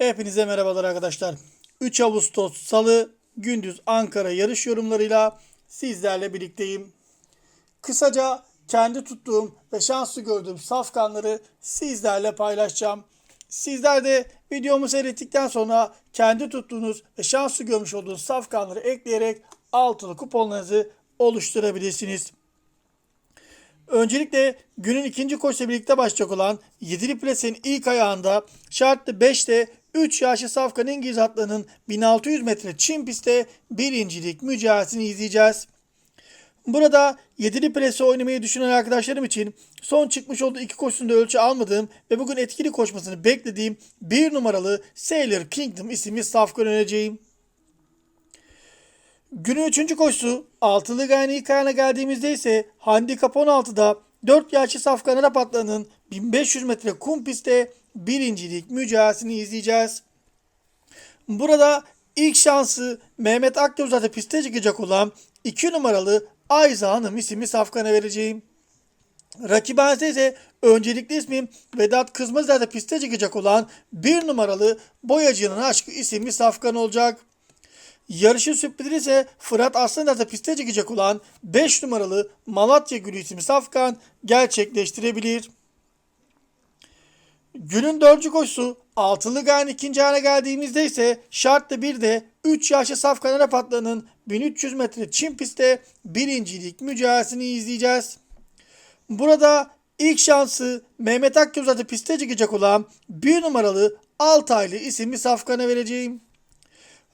Hepinize merhabalar arkadaşlar. 3 Ağustos Salı gündüz Ankara yarış yorumlarıyla sizlerle birlikteyim. Kısaca kendi tuttuğum ve şanslı gördüğüm safkanları sizlerle paylaşacağım. Sizler de videomu seyrettikten sonra kendi tuttuğunuz ve şanslı görmüş olduğunuz safkanları ekleyerek altılı kuponlarınızı oluşturabilirsiniz. Öncelikle günün ikinci koşuyla birlikte başlayacak olan 7'li plasenin ilk ayağında şartlı 5'te 3 yaşlı Safkan İngiliz atlarının 1600 metre çim pistte birincilik mücadelesini izleyeceğiz. Burada 7'li plase oynamayı düşünen arkadaşlarım için son çıkmış olduğu iki koşusunda ölçü almadığım ve bugün etkili koşmasını beklediğim bir numaralı Sailor Kingdom isimli Safkan önereceğim. Günün 3. koşusu altılı ilk ayağına geldiğimizde ise handikap 16'da 4 yaşlı Safkan Arap atlarının 1500 metre kum pistte birincilik mücadelesini izleyeceğiz. Burada ilk şansı Mehmet Akgöz'de piste çıkacak olan 2 numaralı Ayza Hanım isimli Safkan'a vereceğim. Rakibense ise öncelikli ismim Vedat Kızmazler'de piste çıkacak olan 1 numaralı Boyacı'nın Aşkı isimli Safkan olacak. Yarışın sürprizi ise Fırat Aslan'da piste çıkacak olan 5 numaralı Malatya Gülü isimli Safkan gerçekleştirebilir. Günün dördüncü koşusu altılı gayen ikinci ayağına geldiğimizde ise şartlı bir de 3 yaşlı Safkan Arap atlarının 1300 metre çim pistte birincilik mücadelesini izleyeceğiz. Burada ilk şansı Mehmet Akgöz'de piste çıkacak olan 1 numaralı Altaylı isimli Safkan'a vereceğim.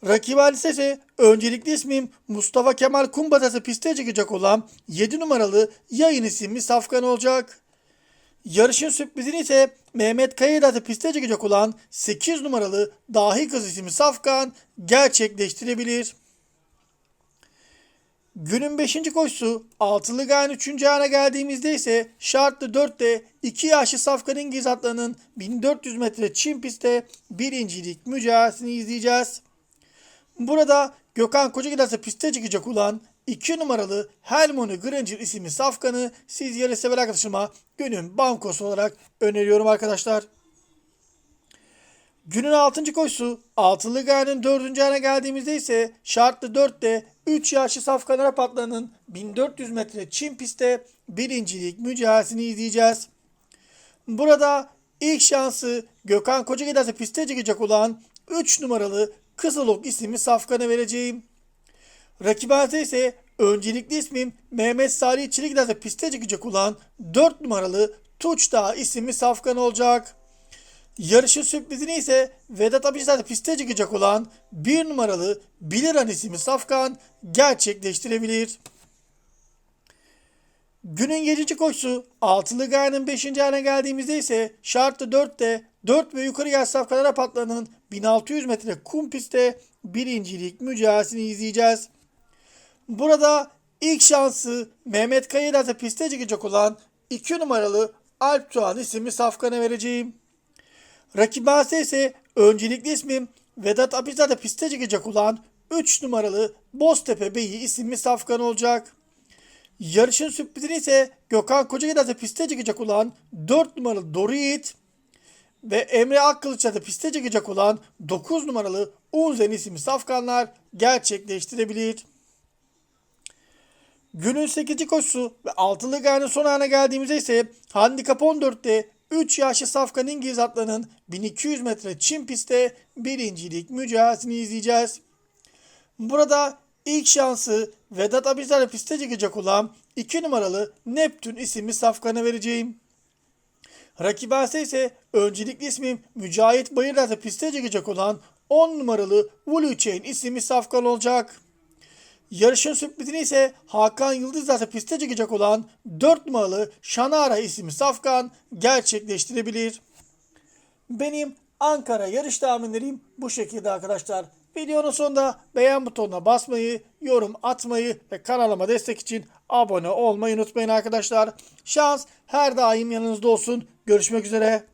Hadise ise öncelikli ismim Mustafa Kemal Kumbatası piste çıkacak olan 7 numaralı yayın isimli Safkan olacak. Yarışın sürprizini ise Mehmet Kayı'da piste çıkacak olan 8 numaralı Dahi Kız isimli Safkan gerçekleştirebilir. Günün 5. koşusu altılı gayen 3. ayağına geldiğimizde ise şartlı 4'te 2 yaşlı Safkan İngiliz atlarının 1400 metre çim pistte birincilik mücadelesini izleyeceğiz. Burada Gökhan Kocagider'se piste çıkacak olan 2 numaralı Helmoni Granger isimli safkanı siz yarı sever arkadaşıma günün bankosu olarak öneriyorum arkadaşlar. Günün 6. koşusu altılı gayenin 4. ayına geldiğimizde ise şartlı 4'te 3 yaşlı Safkan Arap atlarının 1400 metre çim pistte birincilik mücadelesini izleyeceğiz. Burada ilk şansı Gökhan Kocagider'se piste çıkacak olan 3 numaralı Kızılok isimli Safkan'a vereceğim. Rakibante ise öncelikli ismim Mehmet Salih Çelikler'de piste çıkacak olan 4 numaralı Tuç Dağı isimli Safkan olacak. Yarışın sürprizini ise Vedat Abişler'de piste çıkacak olan 1 numaralı Biliran isimli Safkan gerçekleştirebilir. Günün 7. koşusu altılı gayenin 5. ayına geldiğimizde ise şartlı 4'te 4 ve yukarı yaş safkalara patlarının 1600 metre kum pistte birincilik mücadelesini izleyeceğiz. Burada ilk şansı Mehmet Kayılar'da piste çıkacak olan 2 numaralı Alp Tuğan isimli safkana vereceğim. Rakibası ise öncelikli ismim Vedat Abizade piste çıkacak olan 3 numaralı Boztepe Beyi isimli safkan olacak. Yarışın sürprizini ise Gökhan Kocagider'de piste çıkacak olan 4 numaralı Doru Yiğit ve Emre Akkılıç'ta piste çıkacak olan 9 numaralı Unzen isimli safkanlar gerçekleştirebilir. Günün 8. koşusu ve altılı gayenin son ayağına geldiğimizde ise handikap 14'te 3 yaşlı Safkan İngiliz atlarının 1200 metre çim pistte birincilik mücadelesini izleyeceğiz. Burada ilk şansı Vedat Abizler'le piste çıkacak olan 2 numaralı Neptün isimli Safkan'a vereceğim. Rakibası ise öncelikli ismim Mücahit Bayırlar'da piste çıkacak olan 10 numaralı Vulu Chain isimli Safkan olacak. Yarışın sürprizini ise Hakan Yıldızlar'da piste çıkacak olan 4 numaralı Şanara isimli Safkan gerçekleştirebilir. Benim Ankara yarış tahminlerim bu şekilde arkadaşlar. Videonun sonunda beğen butonuna basmayı, yorum atmayı ve kanalıma destek için abone olmayı unutmayın arkadaşlar. Şans her daim yanınızda olsun. Görüşmek üzere.